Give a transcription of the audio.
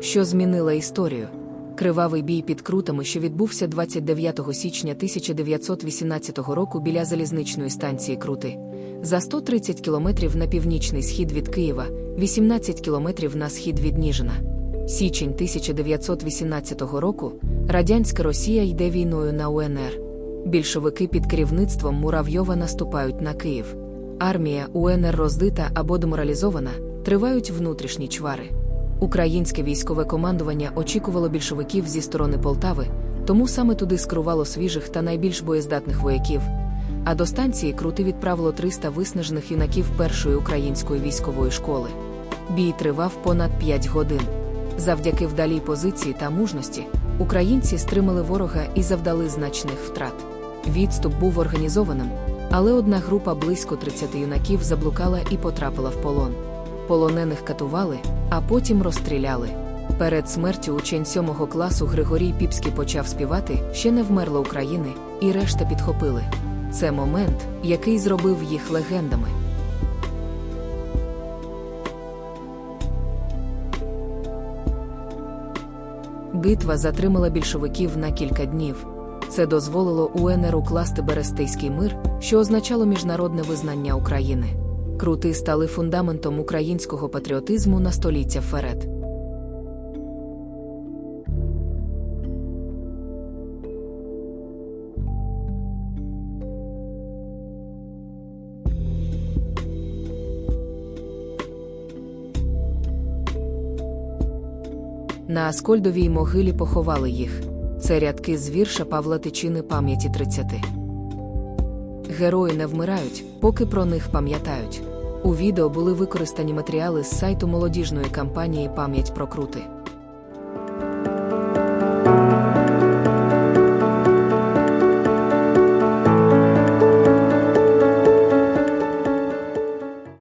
що змінила історію. Кривавий бій під крутами, що відбувся 29 січня 1918 року біля залізничної станції Крути. За 130 кілометрів на північний схід від Києва, 18 кілометрів на схід від Ніжина. Січень 1918 року радянська Росія йде війною на УНР. Більшовики під керівництвом Муравйова наступають на Київ. Армія УНР роздита або деморалізована, тривають внутрішні чвари. Українське військове командування очікувало більшовиків зі сторони Полтави, тому саме туди скерувало свіжих та найбільш боєздатних вояків. А до станції Крути відправило 300 виснажених юнаків першої української військової школи. Бій тривав понад 5 годин. Завдяки вдалій позиції та мужності українці стримали ворога і завдали значних втрат. Відступ був організованим, але одна група близько 30 юнаків заблукала і потрапила в полон. Полонених катували, а потім розстріляли. Перед смертю учень сьомого класу Григорій Піпський почав співати Ще не вмерла України, і решта підхопили. Це момент, який зробив їх легендами. Битва затримала більшовиків на кілька днів. Це дозволило УНР укласти Берестейський мир, що означало міжнародне визнання України. Крути стали фундаментом українського патріотизму на століття вперед. На Аскольдовій могилі поховали їх. Це рядки з вірша Павла Тичини пам'яті 30. Герої не вмирають, поки про них пам'ятають. У відео були використані матеріали з сайту молодіжної кампанії Пам'ять про крути.